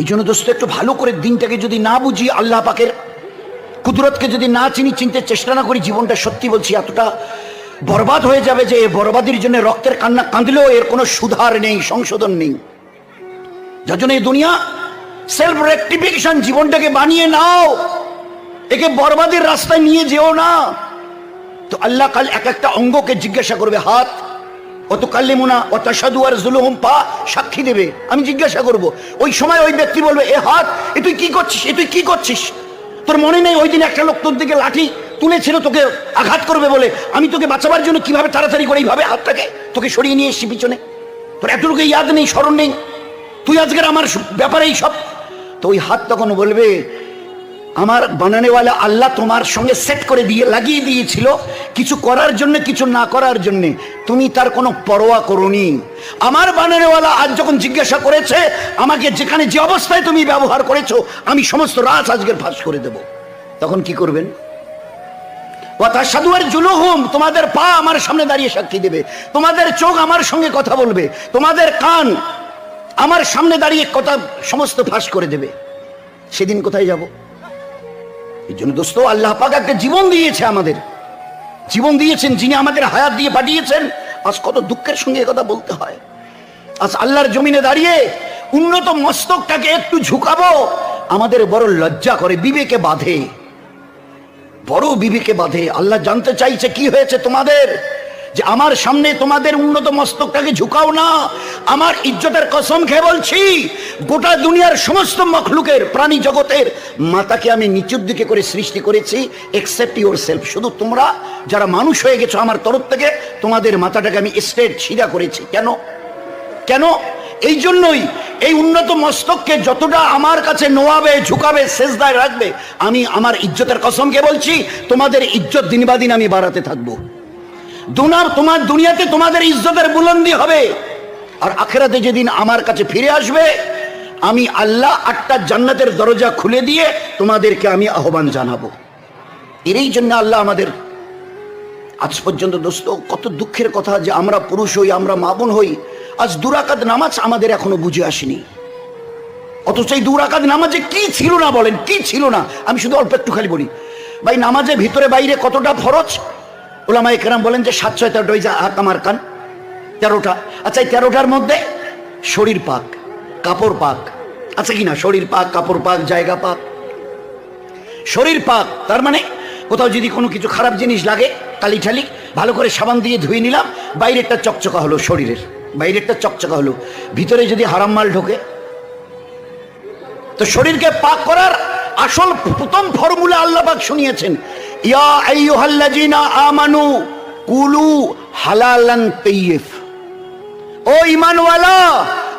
এই জন্য দোস্ত, একটু ভালো করে দিনটাকে যদি না বুঝি, আল্লাহ পাকের কুদরতকে যদি না চিনি, চিনতে চেষ্টা না করি, জীবনটা সত্যি বলছি, এতটা বরবাদ হয়ে যাবে যে বরবাদির জন্য রক্তের কান্না কাঁদলেও এর কোনো সুধার নেই, সংশোধন নেই। যার জন্য এই দুনিয়া সেলফ রেক্টিফিকেশন জীবনটাকে বানিয়ে নাও। একে বরবাদের রাস্তায় নিয়ে যেও না। তো আল্লাহ কাল এক একটা অঙ্গকে জিজ্ঞাসা করবে, হাত অত কাল্লিমুনা অত সাধু আর জুলুহম, পা সাক্ষী দেবে। আমি জিজ্ঞাসা করব, ওই সময় ওই ব্যক্তি বলবে, এ হাত, এ তুই কি করছিস? এ তুই কি করছিস? তোর মনে নেই ওই দিন একটা লোক তোর দিকে লাঠি তুলেছিল, তোকে আঘাত করবে বলে? আমি তোকে বাঁচাবার জন্য কীভাবে তাড়াতাড়ি করে এইভাবে হাতটাকে তোকে সরিয়ে নিয়ে এসছি পিছনে? তোর এতটুকু ইয়াদ নেই, স্মরণ নেই। তুই আজকের আমার ব্যাপারে এই সব। তো ওই হাত তখন বলবে আমার বানানেওয়ালা আল্লাহ তোমার সঙ্গে সেট করে দিয়ে, লাগিয়ে দিয়েছিল। কিছু করার জন্য, কিছু না করার জন্য। তুমি তার কোনো পরোয়া করনি। আমার বানানেওয়ালা আজ যখন জিজ্ঞাসা করেছে, আমাকে যেখানে যে অবস্থায় তুমি ব্যবহার করেছ, আমি সমস্ত রাজ আজকের ফাঁস করে দেব। তখন কি করবেন? কথা সাধু আর জুলুহুম, তোমাদের পা আমার সামনে দাঁড়িয়ে সাক্ষী দেবে। তোমাদের চোখ আমার সঙ্গে কথা বলবে। তোমাদের কান আমার সামনে দাঁড়িয়ে কথা, সমস্ত ফাঁস করে দেবে। সেদিন কোথায় যাব? এই জন্য দোস্ত, আল্লাহ পাক একটা জীবন দিয়েছে আমাদের। জীবন দিয়েছেন যিনি আমাদের হায়াত দিয়ে পাঠিয়েছেন। আজ কত দুঃখের সঙ্গে কথা বলতে হয়। আজ আল্লাহর জমিনে দাঁড়িয়ে উন্নত মস্তকটাকে একটু ঝুঁকাবো, আমাদের বড় লজ্জা করে, বিবেকে বাঁধে। বড় বিবেকে বাঁধে। আল্লাহ জানতে চাইছে কি হয়েছে তোমাদের। যে আমার সামনে তোমাদের উন্নত মস্তকটাকে ঝুঁকাও না, আমার ইজ্জতের কসম খেয়ে বলছি, গোটা দুনিয়ার সমস্ত মখলুকের, প্রাণী জগতের মাতাকে আমি নিচুর দিকে করে সৃষ্টি করেছি এক্সেপ্ট ইউর সেলফ শুধু তোমরা যারা মানুষ হয়ে গেছো আমার তরফ থেকে, তোমাদের মাথাটাকে আমি স্ট্রেট সিধা করেছি। কেন? কেন? এই জন্যই এই উন্নত মস্তককে যতটা আমার কাছে নোয়াবে, ঝুঁকাবে শেষদায় রাখবে, আমি আমার ইজ্জতের কসমকে বলছি, তোমাদের ইজ্জত দিনবাদিন আমি বাড়াতে থাকব। দুনার তোমার দুনিয়াতে তোমাদের ইজ্জতের বুলন্দি হবে। আর আখেরাতে যেদিন আমার কাছে ফিরে আসবে, আমি আল্লাহ আটটা জান্নাতের দরজা খুলে দিয়ে তোমাদেরকে আমি আহ্বান জানাব। এরই জন্য আল্লাহ আমাদের আজ পর্যন্ত দোস্ত, কত দুঃখের কথা যে আমরা পুরুষ হই, আমরা মা বোন হই, আজ দুরাকাত নামাজ আমাদের এখনও বুঝে আসেনি। অথচ এই দুরাকাত নামাজে কি ছিল না বলেন, কি ছিল না? আমি শুধু অল্প একটু খালি বলি। ভাই নামাজে ভিতরে বাইরে কতটা ফরজ? ওলামা একরাম বলেন যে সাত ছয় তেরোটা ওই যে হাত আমার কান, তেরোটা। আচ্ছা এই তেরোটার মধ্যে শরীর পাক, কাপড় পাক। আছে কি না? শরীর পাক, কাপড় পাক, জায়গা পাক। শরীর পাক, তার মানে কোথাও যদি কোনো কিছু খারাপ জিনিস লাগে টালি ঠালি, ভালো করে সাবান দিয়ে ধুয়ে নিলাম, বাইরেরটা চকচকা হলো শরীরের, বাইরেরটা চকচকা হলো। ভিতরে যদি হারাম মাল ঢোকে, তো শরীরকে পাক করার আসল প্রথম ফর্মুলা আল্লাহ পাক শুনিয়েছেন। ইয়া কুলু ও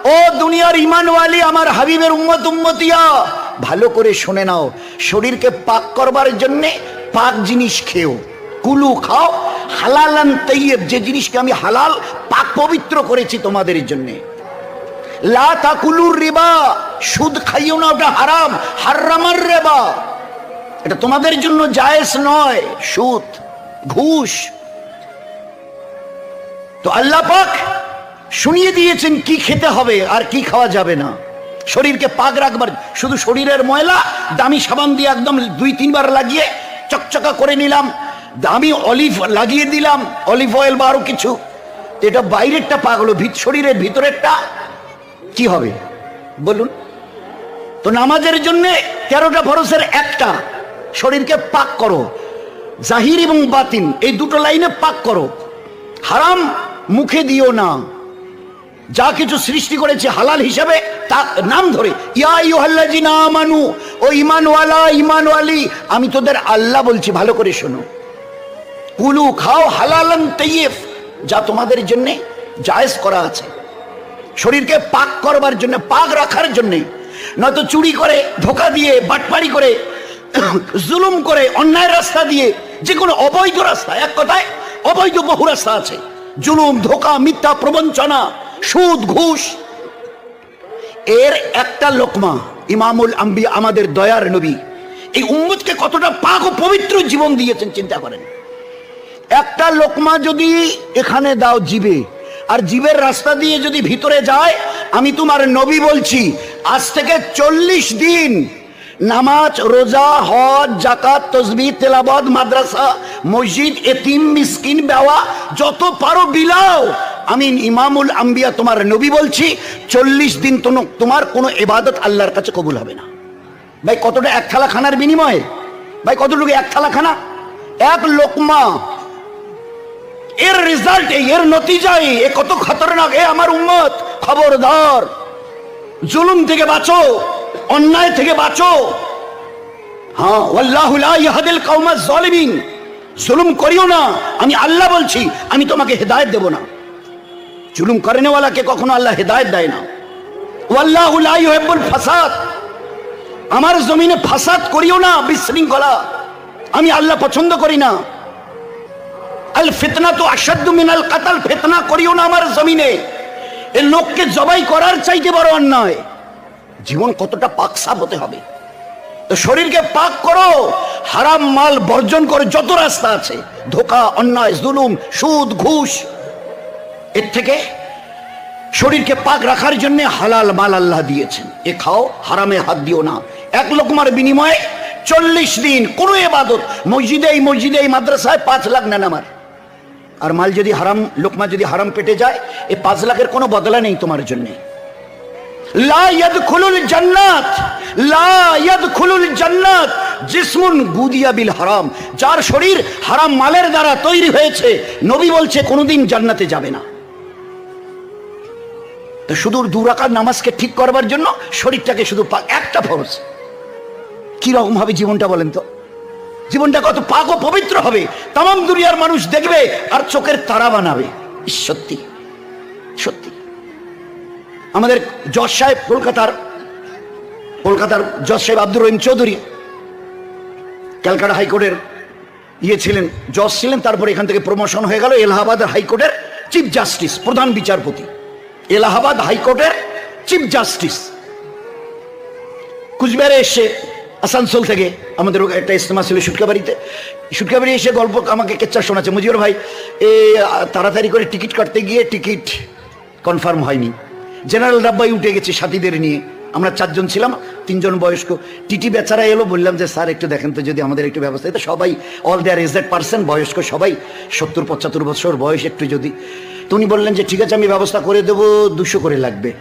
ও দুনিয়ার আমার হাবিবের ভালো করে শুনে নাও। শরীরকে পাক করবার জন্য পাক জিনিস খেও। কুলু খাও, হালালান তাইয়্যিব যে জিনিসকে আমি হালাল, পাক পবিত্র করেছি তোমাদের জন্যে। লা তাকুলুর রিবা, সুদ খাইও না, ওটা হারাম, হারামার রেবা। এটা তোমাদের জন্য জায়েজ নয়, সুদ, ঘুষ। তো আল্লাহ পাক শুনিয়ে দিয়েছেন কি খেতে হবে আর কি খাওয়া যাবে না। শরীরকে পাক রাখবার, শুধু শরীরের ময়লা, দামি সাবান দিয়ে একদম দুই তিনবার লাগিয়ে চকচকা করে নিলাম, দামি অলিভ লাগিয়ে দিলাম, অলিভ অয়েল বা আরও কিছু। এটা বাইরেরটা পাক হলো শরীরের ভিতরেরটা কি হবে? বলুন। তো নামাজের জন্য তেরোটা ফরসের একটা। শরীরকে পাক করো। জাহির এবং বাতিন এই দুটো লাইনে পাক করো। হারাম মুখে দিও না। যা কিছু সৃষ্টি করেছে হালাল হিসাবে, তা নাম ধরে। ইয়া ও ইমানওয়ালা ইমানওয়ালি আমি তোদের আল্লাহ বলছি, ভালো করে শোনো। কুলু, খাও তাইয়্যিব যা তোমাদের জন্যে জায়েজ করা আছে। শরীরকে পাক করবার জন্য, পাক রাখার জন্যে। নয়তো চুরি করে, ধোকা দিয়ে বাটপাড়ি করে জুলুম করে, অন্যায় রাস্তা দিয়ে যে কোনো অবৈধ রাস্তা, এক কথায় অবৈধ বহু রাস্তা আছে। জুলুম, ধোকা, মিথ্যা, প্রবঞ্চনা, সুদ, ঘুষ। এর একটা লোকমা, ইমামুল আম্বি আমাদের দয়ার নবী, এই উম্মতকে কতটা পাক ও পবিত্র জীবন দিয়েছেন, চিন্তা করেন। একটা লোকমা যদি এখানে দাও জীবে, আর জীবের রাস্তা দিয়ে যদি ভিতরে যায়, আমি তোমার নবী বলছি, আজ থেকে চল্লিশ দিন নামাজ, রোজা, হজ জাকাত তসবি তেলাবাদ মাদ্রাসা, মসজিদ, এতিম, মিসকিন, বেওয়া, যত পারো বিলাও। আমি ইমামুল আম্বিয়া, তোমার নবী বলছি, চল্লিশ দিন তোমার কোনো এবাদত আল্লাহর কাছে কবুল হবে না। ভাই, কতটা এক থালা খানার বিনিময়ে? ভাই, কতটুকু এক থালা খানা? এক লোকমা। এর রেজাল্ট এর নতিজাই, এ কত খতরনাক, এ আমার উম্মত। খবরদার। জুলুম থেকে বাঁচো। অন্যায় থেকে বাঁচো। হ্যাঁ ওয়াল্লাহু লা ইয়াহদিল কওমাজ জালিমিন জুলুম করিও না। আমি আল্লাহ বলছি, আমি তোমাকে হেদায়েত দেব না। জুলুম করেনেওয়ালাকে কখনো আল্লাহ হেদায়েত দেয় না। ওয়াল্লাহু লা ফাসাদ। আমার জমিনে ফাসাদ করিও না, বিশৃঙ্খলা। আমি আল্লাহ পছন্দ করি না। আল ফিতনা তো আসাদ্দু মিনাল কাতাল। ফিতনা করিও না আমার জমিনে। এ লোককে জবাই করার চাইতে বড় অন্যায়। জীবন কতটা পাক সাপ হতে হবে? তো শরীরকে পাক করো, হারাম মাল বর্জন করে যত রাস্তা আছে, ধোকা, অন্যায়, জুলুম, সুদ, ঘুষ, এর থেকে শরীরকে পাক রাখার জন্য হালাল মাল আল্লাহ দিয়েছেন। এ খাও, হারামে হাত দিও না। এক লোকমার বিনিময়ে চল্লিশ দিন কোনো এবাদত মসজিদে এই মসজিদে এই মাদ্রাসায় পাঁচ লাখ নেন আমার। আর মাল যদি হারাম লোকমা যদি হারাম পেটে যায় এই পাঁচ লাখের কোনো বদলা নেই তোমার জন্য। জান্নাত জান্নাত, জিসমুন যার শরীর হারাম মালের দ্বারা তৈরি হয়েছে। নবী বলছে, কোনোদিন জান্নাতে যাবে না। তো শুধু দুরাকার নামাজকে ঠিক করবার জন্য শরীরটাকে শুধু একটা ফরজ। কি রকম হবে জীবনটা বলেন তো? জীবনটা কত পাক ও পবিত্র হবে। তাম দুনিয়ার মানুষ দেখবে আর চোখের তারা বানাবে। সত্যি। সত্যি। আমাদের জজ সাহেব কলকাতার কলকাতার জজ সাহেব আব্দুর রহিম চৌধুরী, ক্যালকাটা হাইকোর্টের ইয়ে ছিলেন, জজ ছিলেন, তারপরে এখান থেকে প্রমোশন হয়ে গেল এলাহাবাদ হাইকোর্টের চিফ জাস্টিস, প্রধান বিচারপতি। এলাহাবাদ হাইকোর্টের চিফ জাস্টিস। কুচবিহারে এসে, আসানসোল থেকে আমাদের একটা ইস্তেমা ছিল সুটকাবাড়িতে। সুটকাবাড়ি এসে গল্প আমাকে কেচ্চা শোনাচ্ছে। মুজিবুর ভাই এ তাড়াতাড়ি করে টিকিট কাটতে গিয়ে টিকিট কনফার্ম হয়নি। জেনারেল ডাব্বাই উঠে গেছে সাথীদের নিয়ে। আমরা চারজন ছিলাম, তিনজন বয়স্ক। টিটি বেচারা এলো, বললাম যে, স্যার, একটু দেখেন তো যদি আমাদের একটু ব্যবস্থা। তো সবাই অল দেয়ার এজেড পার্সন বয়স্ক সবাই, সত্তর, পঁচাত্তর বছর বয়স একটু যদি। তো উনি বললেন যে, ঠিক আছে, আমি ব্যবস্থা করে দেবো, দুশো করে লাগবে।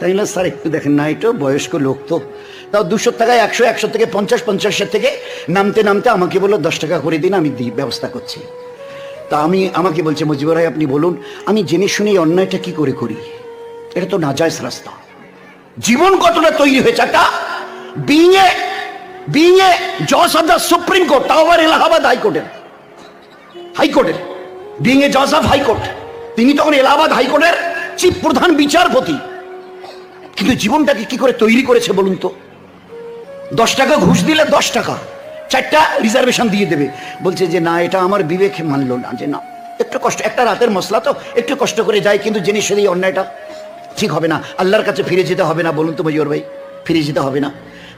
তাই না স্যার, একটু দেখেন না এটা বয়স্ক লোক তো। তাও দুশো টাকায় একশো একশো থেকে পঞ্চাশ, পঞ্চাশের থেকে নামতে নামতে আমাকে বলল, দশ টাকা করে দিন, আমি দিই ব্যবস্থা করছি। তা আমি, আমাকে বলছে, মুজিবুর ভাই, আপনি বলুন, আমি জেনে শুনে অন্যায়টা কি করে করি? এটা তো নাজায়জ রাস্তা। জীবন কতটা তৈরি হয়েছে একটা বিয়ে বিয়ে জজ অফ দ্য সুপ্রিম কোর্ট, তাও আবার এলাহাবাদ হাইকোর্টের। হাইকোর্টের। বিং এ জজ অফ হাইকোর্ট। তিনি তখন এলাহাবাদ হাইকোর্টের চিফ প্রধান বিচারপতি। কিন্তু জীবনটাকে কি করে তৈরি করেছে বলুন তো? দশ টাকা ঘুষ দিলে দশ টাকা, চারটা রিজার্ভেশন দিয়ে দেবে। বলছে যে, না, এটা আমার বিবেক মানলো না। যে, না, একটু কষ্ট, একটা রাতের মশলা তো একটু কষ্ট করে যায়, কিন্তু জিনিস এই অন্যায়টা ঠিক হবে না। আল্লাহর কাছে ফিরে যেতে হবে না, বলুন তো মজিবর ভাই। ফিরে যেতে হবে না।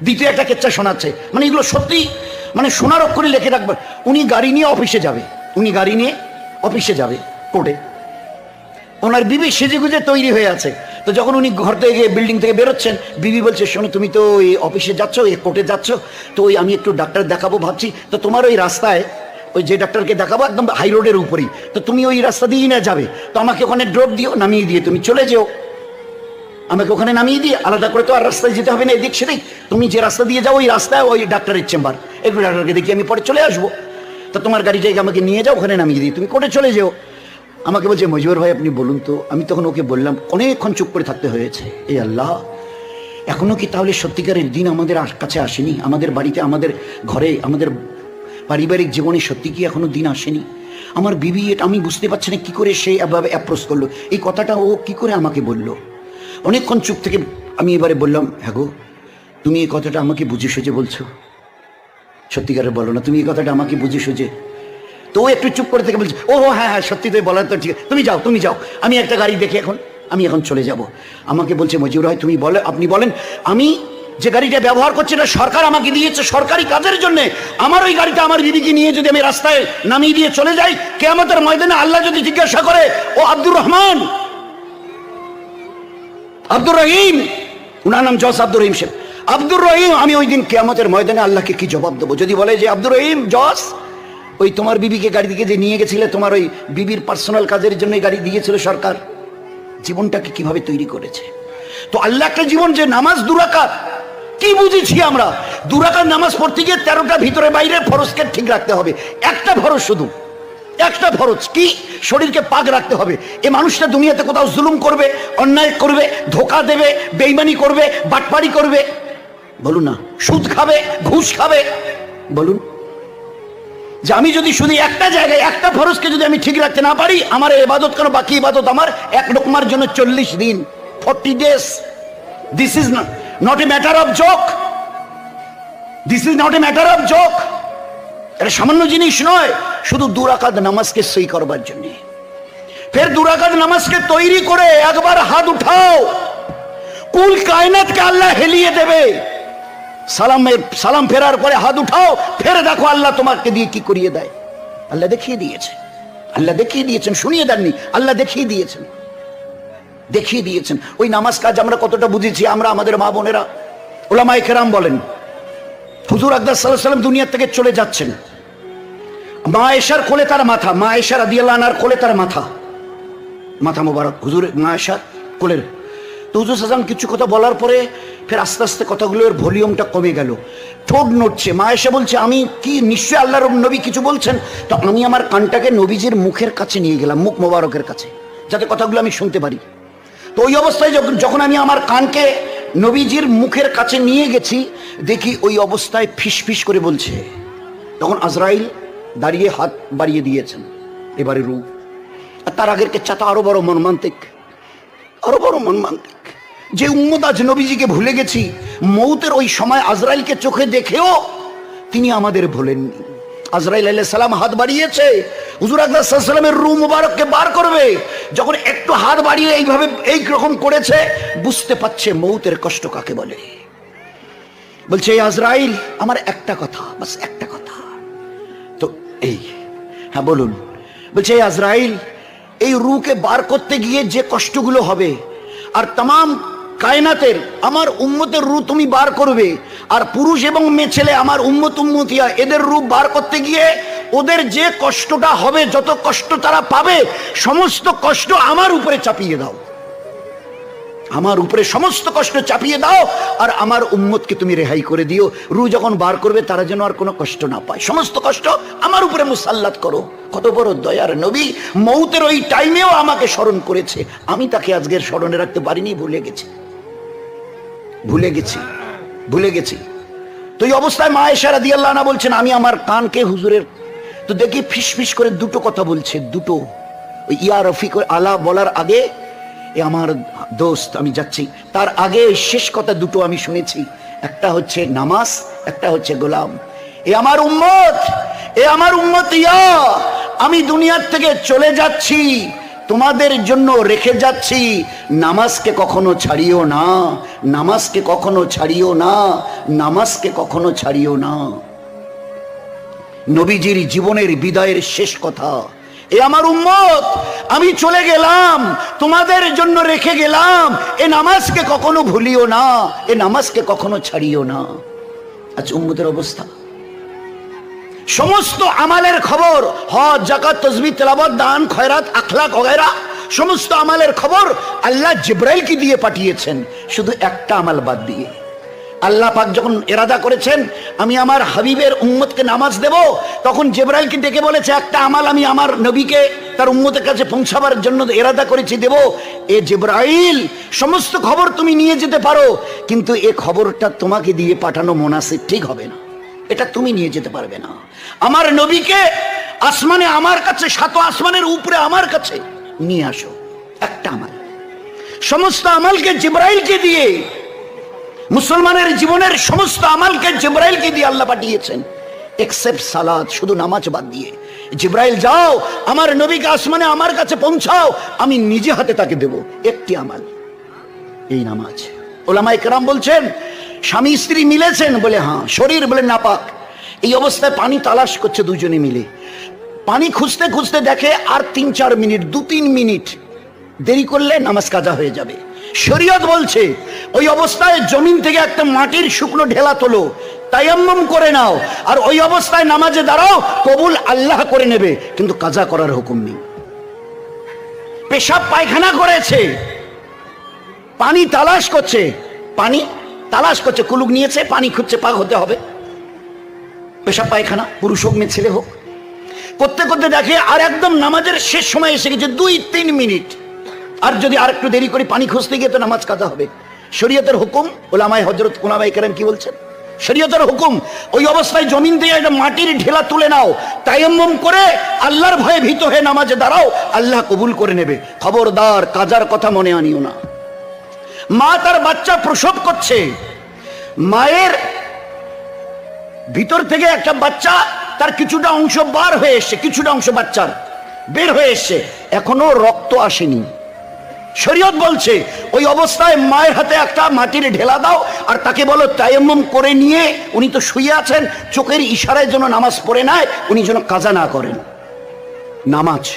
দ্বিতীয় একটা কেচ্চা শোনাচ্ছে। মানে এগুলো সত্যি মানে সোনার অক্ষরে লিখে রাখবে। উনি গাড়ি নিয়ে অফিসে যাবে। উনি গাড়ি নিয়ে অফিসে যাবে কোর্টে। ওনার বিবি সেজে গুজে তৈরি হয়ে আছে। তো যখন উনি ঘর থেকে বিল্ডিং থেকে বেরোচ্ছেন, বিবি বলছে, শোনো, তুমি তো ওই অফিসে যাচ্ছ, এই কোর্টে যাচ্ছ। তো ওই আমি একটু ডাক্তার দেখাবো ভাবছি। তো তোমার ওই রাস্তায়, ওই যে ডাক্তারকে দেখাবো একদম হাই রোডের উপরেই। তো তুমি ওই রাস্তা দিয়েই না যাবে। তো আমাকে ওখানে ড্রপ দিও, নামিয়ে দিয়ে তুমি চলে যেও। আমাকে ওখানে নামিয়ে দিয়ে আলাদা করে তো আর রাস্তায় যেতে হবে না, এদিক সেদিক। তুমি যে রাস্তা দিয়ে যাও, ওই রাস্তায় ওই ডাক্তারের চেম্বার। একটু ডাক্তারকে দেখি আমি পরে চলে আসব। তা তোমার গাড়ি গাড়িটাকে আমাকে নিয়ে যাও, ওখানে নামিয়ে দিই। তুমি কোর্টে চলে যেও। আমাকে বলছে, মজিবর ভাই, আপনি বলুন তো। আমি তখন ওকে বললাম, অনেকক্ষণ চুপ করে থাকতে হয়েছে। এই আল্লাহ, এখনও কি তাহলে সত্যিকারের দিন আমাদের কাছে আসেনি? আমাদের বাড়িতে, আমাদের ঘরে, আমাদের পারিবারিক জীবনে সত্যি কি এখনও দিন আসেনি? আমার বিবি এটা আমি বুঝতে পারছি না, কী করে সে অ্যাপ্রোচ করল? এই কথাটা ও কি করে আমাকে বলল? অনেকক্ষণ চুপ থেকে আমি এবারে বললাম হ্যাঁ গো, তুমি এই কথাটা আমাকে বুঝে সুঝে বলছো। সত্যিকারের বলো না, তুমি এই কথাটা আমাকে বুঝে সুঝে। তো ও একটু চুপ করে থেকে বলছে, ও হ্যাঁ হ্যাঁ সত্যি তো বলার তো, ঠিক। তুমি যাও তুমি যাও। আমি একটা গাড়ি দেখে এখন, আমি এখন চলে যাব। আমাকে বলছে, মজিউর ভাই, তুমি বলে, আপনি বলেন, আমি যে গাড়িটা ব্যবহার করছি, এটা সরকার আমাকে দিয়েছে, সরকারি কাজের জন্য। আমার ওই গাড়িটা আমার বিবিকে নিয়ে যদি আমি রাস্তায় নামিয়ে দিয়ে চলে যাই, কেয়ামতের ময়দানে আল্লাহ যদি জিজ্ঞাসা করে, ও আব্দুর রহমান আব্দুর রহিম। উনার নাম জস আব্দুর রহিম শেখ আব্দুর রহিম, আমি ওই দিন কেয়ামতের ময়দানে আল্লাহকে কি জবাব দেবো? যদি বলে যে, আব্দুর রহিম জস ওই তোমার বিবিকে গাড়ি দিকে যে নিয়ে গেছিলে, তোমার ওই বিবির পার্সোনাল কাজের জন্য গাড়ি দিয়েছিল সরকার, জীবনটাকে কীভাবে তৈরি করেছে? তো আল্লাহ একটা জীবন যে নামাজ দুরাকাত, কি বুঝেছি আমরা? দুরাকার নামাজ পড়তে গিয়ে তেরোটা ভিতরে বাইরে ফরজকে ঠিক রাখতে হবে। একটা ফরজ শুধু। একটা ফরজ কি? শরীরকে পাক রাখতে হবে। এ মানুষটা দুনিয়াতে কোথাও জুলুম করবে, অন্যায় করবে, ধোকা দেবে, বেইমানি করবে বাটপাড়ি করবে। বলুন না, সুদ খাবে, ঘুষ খাবে। বলুন। যে আমি যদি শুধু একটা জায়গায়, একটা ফরজকে যদি আমি ঠিক রাখতে না পারি, আমার এই ইবাদত কেন বাকি? ইবাদত আমার এক লোকমার জন্য চল্লিশ দিন, forty days. This is not a matter of joke this is not a matter of joke এটা সামান্য জিনিস নয়, শুধু দুরাকাত নামাজকে সই করবার জন্য। ফের দুরাকাত নামাজকে তৈরি করে একবার হাত উঠাও। কুল কায়নাতকে আল্লাহ হেলিয়ে দেবে। সালামের, সালাম ফেরার পরে হাত উঠাও, ফের দেখো আল্লাহ তোমাকে দিয়ে কি করিয়ে দেয়। আল্লাহ দেখিয়ে দিয়েছে। আল্লাহ দেখিয়ে দিয়েছেন, শুনিয়ে দেননি। আল্লাহ দেখিয়ে দিয়েছেন। দেখিয়ে দিয়েছেন। ওই নামাজ কাজ আমরা কতটা বুঝেছি, আমরা আমাদের মা বোনেরা ওলামাই কেরাম বলেন হুজুর আকদার সাল্লাহ সাল্লাম দুনিয়ার থেকে চলে যাচ্ছেন। মা এশার কোলে তার মাথা মা এশার আদিয়াল্লাহ আনার কোলে তার মাথা। মাথা মোবারক। হুজুর মা এশার কোলের। তো হুজুর সাজাম কিছু কথা বলার পরে ফের আস্তে আস্তে কথাগুলোর ভলিউমটা কমে গেল। ঠোঁট নড়ছে। মা এসে বলছে, আমি কি নিশ্চয়ই আল্লাহর নবী কিছু বলছেন? তো আমি আমার কানটাকে নবীজির মুখের কাছে নিয়ে গেলাম, মুখ মোবারকের কাছে, যাতে কথাগুলো আমি শুনতে পারি। তো ওই অবস্থায় যখন আমি আমার কানকে নবীজির মুখের কাছে নিয়ে গেছি, দেখি ওই অবস্থায় ফিস ফিস করে বলছে। তখন আজরাইল দাঁড়িয়ে হাত বাড়িয়ে দিয়েছেন, এবারে রূপ। আর তার আগের কেচ্ছাটা আরও বড় মর্মান্তিক, আরও বড় মর্মান্তিক। যে উম্মত আজ নবীজিকে ভুলে গেছি, মৌতের ওই সময় আজরাইলকে চোখে দেখেও তিনি আমাদের ভুলেননি। আজরাইল আলাইহিস সালাম হাত বাড়িয়েছে হুজুর আকরাম সাল্লামের রু মুবারককে বার করবে, যখন একটু হাত বাড়িয়ে এইভাবে এই রকম করেছে, বুঝতে পারছে মৌতের কষ্ট কাকে বলে। বলছে, এই আজরাইল, আমার একটা কথা, বাস একটা কথা। তো এই হ্যাঁ বলুন। বলছে, এই আজরাইল, এই রুকে বার করতে গিয়ে যে কষ্টগুলো হবে, আর তাম কায়নাতের আমার উম্মতের রু তুমি বার করবে। আর পুরুষ এবং মেয়ে ছেলে আমার উম্মত উম্মতিয়া, এদের রূপ বার করতে গিয়ে ওদের যে কষ্টটা হবে, যত কষ্ট তারা পাবে, সমস্ত কষ্ট আমার উপরে চাপিয়ে দাও। আমার উপরে সমস্ত কষ্ট চাপিয়ে দাও, আর আমার উম্মতকে তুমি রেহাই করে দিও। রু যখন বার করবে, তারা যেন আর কোনো কষ্ট না পায়। সমস্ত কষ্ট আমার উপরে মুসাল্লাত করো। কত বড় দয়ার নবী, মৌতের ওই টাইমেও আমাকে স্মরণ করেছে। আমি তাকে আজকের স্মরণে রাখতে পারিনি, ভুলে গেছি। ভুলে গেছি ভুলে গেছি। তো এই অবস্থায় মা এসারা দিয়াল্লাহ না বলছেন, আমি আমার কানকে হুজুরের তো দেখি ফিস ফিস করে দুটো কথা বলছে, দুটো। ওই ইয়া রফিক আলা বলার আগে, এ আমার দোস্ত, আমি যাচ্ছি। তার আগে শেষ কথা দুটো আমি শুনেছি। একটা হচ্ছে নামাজ, একটা হচ্ছে গোলাম। এ আমার উম্মত, এ আমার উম্মত ইয়া, আমি দুনিয়ার থেকে চলে যাচ্ছি। তোমাদের জন্য রেখে যাচ্ছি। নামাজকে কখনো ছাড়িও না। নামাজকে কখনো ছাড়িও না। নামাজকে কখনো ছাড়িও না। নবীজির জীবনের বিদায়ের শেষ কথা, এ আমার উম্মত, আমি চলে গেলাম। তোমাদের জন্য রেখে গেলাম। এ নামাজকে কখনো ভুলিও না। এ নামাজকে কখনো ছাড়িও না। আজ উম্মতের অবস্থা। সমস্ত আমালের খবর, হজ জাকাত তসবি তেলাবত দান, খয়রাত, আখলাক ওগেরা সমস্ত আমালের খবর আল্লাহ জিব্রাইলকে দিয়ে পাঠিয়েছেন। শুধু একটা আমাল বাদ দিয়ে। আল্লাহ পাক যখন এরাদা করেছেন, আমি আমার হাবিবের উম্মতকে নামাজ দেব, তখন জেব্রাইলকে ডেকে বলেছে, একটা আমাল আমি আমার নবীকে, তার উম্মতের কাছে পৌঁছাবার জন্য এরাদা করেছি, দেব। এ জেব্রাইল, সমস্ত খবর তুমি নিয়ে যেতে পারো, কিন্তু এ খবরটা তোমাকে দিয়ে পাঠানো মোনাসিব ঠিক হবে না। এটা তুমি নিয়ে যেতে পারবে না। আমার নবীকে আসমানে আমার কাছে, সাত আসমানের উপরে আমার কাছে নিয়ে আসো। একটা আমাল। সমস্ত আমালকে জিব্রাইলকে দিয়ে, মুসলমানের জীবনের সমস্ত আমালকে জিব্রাইলকে দিয়ে আল্লাহ পাঠিয়েছেন। এক্সেপ্ট সালাদ, শুধু নামাজ বাদ দিয়ে। জিব্রাইল, যাও, আমার নবীকে আসমানে আমার কাছে পৌঁছাও, আমি নিজে হাতে তাকে দেব। একটি আমাল। এই নামাজ। ওলামাই কেরাম বলছেন স্বামী স্ত্রী মিলেছেন বলে হ্যাঁ শরীর বলে নাপাক। এই অবস্থায় পানি তালাশ করছে দুজনে মিলে। পানি খুঁজতে খুঁজতে দেখে আর তিন চার মিনিট, দু তিন মিনিট দেরি করলে নামাজ কাজা হয়ে যাবে। শরীয়ত বলছে, ওই অবস্থায় জমিন থেকে একটা মাটির শুকনো ঢেলা তোলো, তায়াম্মম করে নাও, আর ওই অবস্থায় নামাজে দাঁড়াও, কবুল আল্লাহ করে নেবে, কিন্তু কাজা করার হুকুম নেই। পেশাব পায়খানা করেছে, পানি তালাশ করছে, পানি তালাশ করছে কুলুক নিয়েছে, পানি খুঁজছে পাক হতে হবে। পেশাব পায়খানা, পুরুষ হোক মেয়ে, ছেলে হোক। করতে করতে দেখে আর একদম নামাজের শেষ সময় এসে গেছে, দুই, তিন মিনিট। আর যদি আর একটু দেরি করে পানি খুঁজতে গিয়ে তো নামাজ কাজা হবে। শরীয়তের হুকুম, ওলামায় হজরত কোনামাই কেরাম কি বলছেন? শরীয়তের হুকুম, ওই অবস্থায় জমিন দিয়ে একটা মাটির ঢেলা তুলে নাও, তায়াম্মম করে আল্লাহর ভয়ে ভীত হয়ে নামাজে দাঁড়াও, আল্লাহ কবুল করে নেবে। খবরদার, কাজার কথা মনে আনিও না। মা তার বাচ্চা প্রসব করছে। মায়ের ভিতর থেকে একটা বাচ্চা তার কিছুটা অংশ বার হয়ে এসছে, কিছুটা অংশ বাচ্চার বের হয়ে এসছে। এখনও রক্ত আসেনি। শরীয়ত বলছে, ওই অবস্থায় মায়ের হাতে একটা মাটির ঢেলা দাও আর তাকে বলো তায়াম্মম করে নিয়ে উনি তো শুয়ে আছেন, চোখের ইশারায় যেন নামাজ পড়ে নেয়, উনি যেন কাজা না করেন। নামাজ।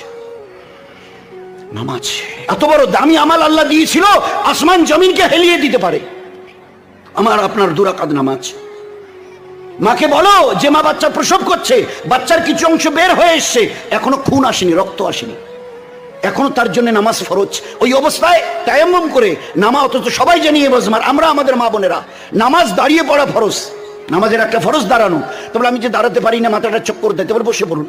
নামাজ এত বড় দামি আমাল আল্লাহ দিয়েছিল, আসমান জমিনকে হেলিয়ে দিতে পারে। আমার, আপনার দুরাকাত নামাজ। মাকে বলো যে মা বাচ্চা প্রসব করছে, বাচ্চার কিছু অংশ বের হয়ে এসছে, এখনও খুন আসেনি, রক্ত আসেনি। এখনও তার জন্য নামাজ ফরজ। ওই অবস্থায় তায়াম্মম করে নামা, অথচ সবাই জানিয়ে বজমার আমরা আমাদের মা বোনেরা, নামাজ দাঁড়িয়ে পড়া ফরজ। নামাজের একটা ফরজ দাঁড়ানো। তবে আমি যে দাঁড়াতে পারি না, মাথাটা চক্কর দিতে পারে বসে পড়ুন।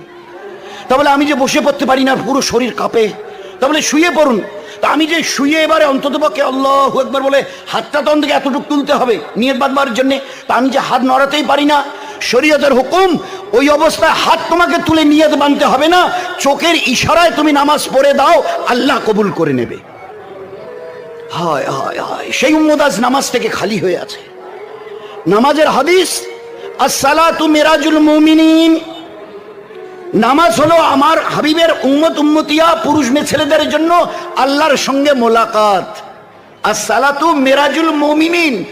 তাহলে আমি যে বসে পড়তে পারি না, পুরো শরীর কাঁপে। তাহলে শুয়ে পড়ুন। তা আমি যে শুয়ে এবারে অন্তত পক্ষে আল্লাহ একবার বলে হাতটা তো অন্তকে এতটুকু তুলতে হবে নিয়ত বাঁধবার জন্য। তা আমি যে হাত নড়াতেই পারি না, শরীয়তের হুকুম, ওই অবস্থায় হাত তোমাকে তুলে নিয়ত বাঁধতে হবে না, চোখের ইশারায় তুমি নামাজ পড়ে দাও, আল্লাহ কবুল করে নেবে। হায় হায় হায়, সেই উম্মদাজ নামাজ থেকে খালি হয়ে আছে। নামাজের হাদিস, আসসালাতু মিরাজুল মুমিনিন নামাজ হলো আমার হাবিবের উম্মত উম্মতিয়া পুরুষ মেয়ে ছেলেদের জন্য আল্লাহর সঙ্গে মোলাকাত। আর সালাতু মেরাজুল মমিনিন।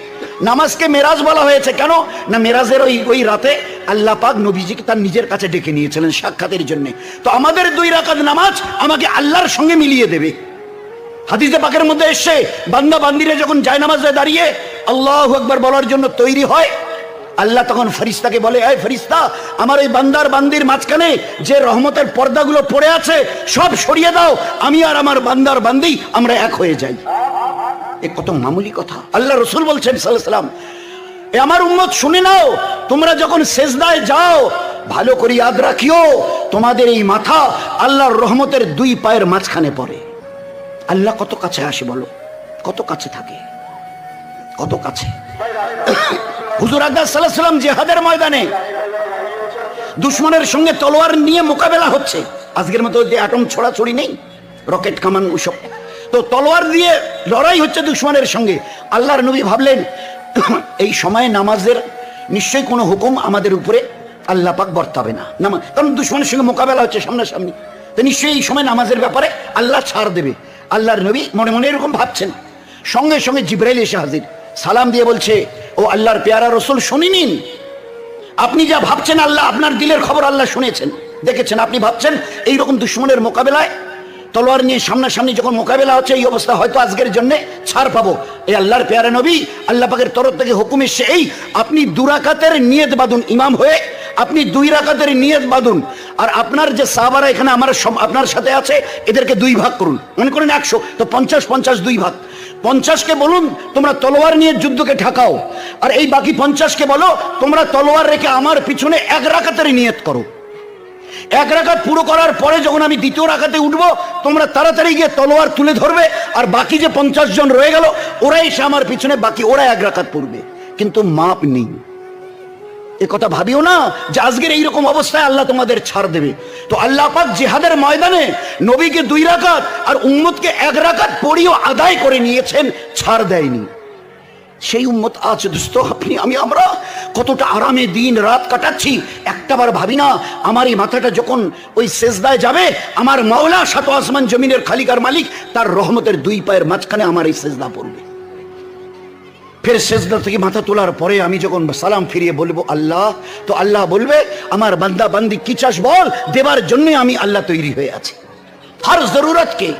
নামাজকে মেরাজ বলা হয়েছে কেন? না, মেরাজের ওই ওই রাতে আল্লাহ পাক নবীজিকে তার নিজের কাছে ডেকে নিয়েছিলেন সাক্ষাতের জন্য। তো আমাদের দুই রাকাত নামাজ আমাকে আল্লাহর সঙ্গে মিলিয়ে দেবে। হাদিসে পাকের মধ্যে এসে বান্দা বান্দিরে যখন যায় নামাজে দাঁড়িয়ে আল্লাহ একবার বলার জন্য তৈরি হয় আল্লাহ তখন ফরিস্তাকে বলে, এই ফরিস্তা, আমার এই বান্দার বান্দির মাঝখানে যে রহমতের পর্দাগুলো পড়ে আছে, সব সরিয়ে দাও। আমি আর আমার বান্দার বান্দি, আমরা এক হয়ে যাই। এ কত মামুলি কথা। আল্লাহ রসুল বলছেন সাল্লাম এ আমার উম্মত, শুনে নাও, তোমরা যখন সেজদায় যাও, ভালো করে ইয়াদ রাখিও, তোমাদের এই মাথা আল্লাহর রহমতের দুই পায়ের মাঝখানে পড়ে। আল্লাহ কত কাছে আসে বলো? কত কাছে থাকে? কত কাছে? হুজুর আদাস সাল্লাম জেহাদের ময়দানে দুশ্মনের সঙ্গে তলোয়ার নিয়ে মোকাবেলা হচ্ছে। আজকের মতো যে অ্যাটম ছড়াছড়ি নেই, রকেট কামান ওসব। তো তলোয়ার দিয়ে লড়াই হচ্ছে দুশ্মনের সঙ্গে। আল্লাহর নবী ভাবলেন, এই সময় নামাজের নিশ্চয়ই কোনো হুকুম আমাদের উপরে আল্লাহ পাক বর্তাবে না। নামাজ কারণ দুশ্মনের সঙ্গে মোকাবেলা হচ্ছে সামনাসামনি। তো নিশ্চয়ই এই সময় নামাজের ব্যাপারে আল্লাহ ছাড় দেবে। আল্লাহর নবী মনে মনে এরকম ভাবছেন। সঙ্গে সঙ্গে জিব্রাইল এসে হাজির। সালাম দিয়ে বলছে ও আল্লাহর পেয়ারা রসুল শুনি নিন আপনি যা ভাবছেন আল্লাহ, আপনার দিলের খবর আল্লাহ শুনেছেন। দেখেছেন, আপনি ভাবছেন এই রকম দুশ্মনের মোকাবেলায়? তলোয়ার নিয়ে সামনাসামনি যখন মোকাবেলা হচ্ছে, এই অবস্থা হয়তো আজকের জন্য ছাড় পাবো। এই আল্লাহর পেয়ারা নবী, আল্লাহ পাকের তরফ থেকে হুকুম এসছে এই, আপনি দুরাকাতের নিয়ত বাঁধুন ইমাম হয়ে, আপনি দুই রাকাতের নিয়ত বাঁধুন। আর আপনার যে সাহাবারা এখানে আমার আপনার সাথে আছে, এদেরকে দুই ভাগ করুন। মনে করেন একশো, তো পঞ্চাশ পঞ্চাশ দুই ভাগ। পঞ্চাশকে বলুন, তোমরা তলোয়ার নিয়ে যুদ্ধকে ঠেকাও। আর এই বাকি পঞ্চাশকে বলো, তোমরা তলোয়ার রেখে আমার পিছনে এক রাকাতের নিয়ত করো। এক রাখাত পুরো করার পরে যখন আমি দ্বিতীয় রাখাতে উঠব, তোমরা তাড়াতাড়ি গিয়ে তলোয়ার তুলে ধরবে, আর বাকি যে পঞ্চাশ জন রয়ে গেল, ওরাই সে আমার পিছনে, বাকি ওরা এক রাখাত পড়বে। কিন্তু মাপ নেই। এ কথা ভাবিও না যে আজকের এইরকম অবস্থায় আল্লাহ তোমাদের ছাড় দেবে। তো আল্লাহ পাক জেহাদের ময়দানে নবীকে দুই রাকাত আর উম্মতকে এক রাকাত পড়িও আদায় করে নিয়েছেন, ছাড় দেয়নি। সেই উম্মত আছে দোস্ত আপনি, আমি, আমরা কতটা আরামে দিন রাত কাটাচ্ছি, একটাবার ভাবি না, আমার এই মাথাটা যখন ওই সেজদায় যাবে, আমার মাওলা সাত আসমান জমিনের খালিকার মালিক, তার রহমতের দুই পায়ের মাঝখানে আমার এই সেজদা পড়বে। ফের সেজদা থেকে মাথা তোলার পরে আমি যখন সালাম ফিরিয়ে বলব আল্লাহ, তো আল্লাহ বলবে, আমার বান্দা, বান্দি, কি চাস বল? দেবার জন্য আমি আল্লাহ তৈরি হয়ে আছি। হর জরুরতকে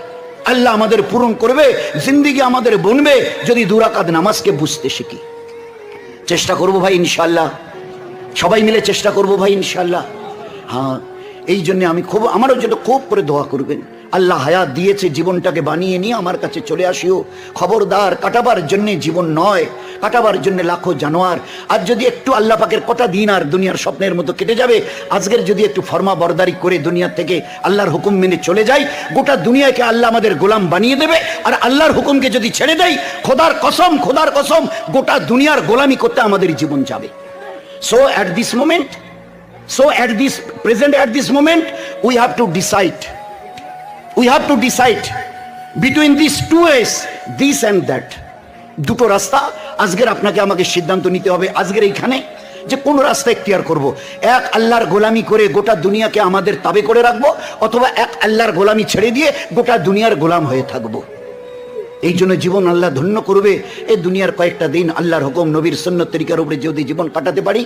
আল্লাহ আমাদের পূরণ করবে, জিন্দিগি আমাদের বনবে, যদি দুরাকাত নামাজকে বুঝতে শিখি। চেষ্টা করব ভাই ইনশাল্লাহ সবাই মিলে চেষ্টা করব ভাই ইনশাল্লাহ হ্যাঁ এই জন্য আমি খুব, আমারও জন্য খুব করে দোয়া করবেন। আল্লাহ হায়াত দিয়েছে জীবনটাকে বানিয়ে নিয়ে আমার কাছে চলে আসিও খবরদার কাটাবার জন্যে জীবন নয় কাটাবার জন্য লাখো জানোয়ার আর যদি একটু আল্লাহ পাকের কটা দিন আর দুনিয়ার স্বপ্নের মতো কেটে যাবে আজকের যদি একটু ফর্মা বরদারি করে দুনিয়ার থেকে আল্লাহর হুকুম মেনে চলে যাই গোটা দুনিয়াকে আল্লাহ আমাদের গোলাম বানিয়ে দেবে আর আল্লাহর হুকুমকে যদি ছেড়ে দেয় খোদার কসম খোদার কসম গোটা দুনিয়ার গোলামি করতে আমাদের জীবন যাবে So at this moment so at this present at this moment, we have to decide. We have to decide between this two ways, this and that দুটো রাস্তা আজকের আপনাকে আমাকে সিদ্ধান্ত নিতে হবে আজকের এইখানে যে কোন রাস্তা এখতিয়ার করব। এক আল্লাহর গোলামি করে গোটা দুনিয়াকে আমাদের তাবে করে রাখব অথবা এক আল্লাহর গোলামি ছেড়ে দিয়ে গোটা দুনিয়ার গোলাম হয়ে থাকব। এই জন্য জীবন আল্লাহ ধন্য করবে। এ দুনিয়ার কয়েকটা দিন আল্লাহর হুকুম নবীর সন্ন্যত তরিকার উপরে যদি জীবন কাটাতে পারি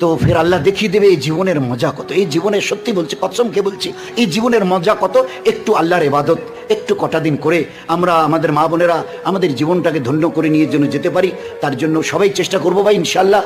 তো ফের আল্লাহ দেখিয়ে দেবে, এই জীবনের মজা কত? এই জীবনের সত্যি বলছি কসমকে বলছি, এই জীবনের মজা কত? একটু আল্লাহর এবাদত একটু কটা দিন করে আমরা, আমাদের মা বোনেরা আমাদের জীবনটাকে ধন্য করে নিয়ে জন্য যেতে পারি, তার জন্য সবাই চেষ্টা করব ভাই ইনশাল্লাহ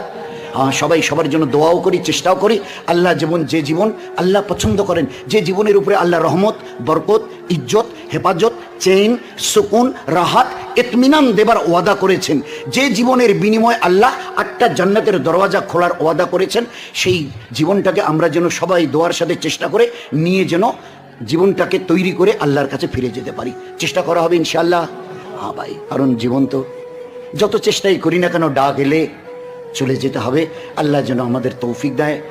সবাই সবার জন্য দোয়াও করি, চেষ্টাও করি। আল্লাহ যেমন যে জীবন আল্লাহ পছন্দ করেন, যে জীবনের উপরে আল্লাহ রহমত, বরকত, ইজ্জত, হেফাজত, চেইন, সুকুন, রাহাত এতমিনান দেবার ওয়াদা করেছেন। যে জীবনের বিনিময় আল্লাহ আটটা জান্নাতের দরওয়াজা খোলার ওয়াদা করেছেন, সেই জীবনটাকে আমরা যেন সবাই দোয়ার সাথে চেষ্টা করে, নিয়ে যেন জীবনটাকে তৈরি করে আল্লাহর কাছে ফিরে যেতে পারি। চেষ্টা করা হবে ইনশাল্লাহ হ্যাঁ ভাই, কারণ জীবন তো যত চেষ্টাই করি না কেন, ডাক এলে চলে যেতে হবে। আল্লাহ যেন আমাদের তৌফিক দেয়।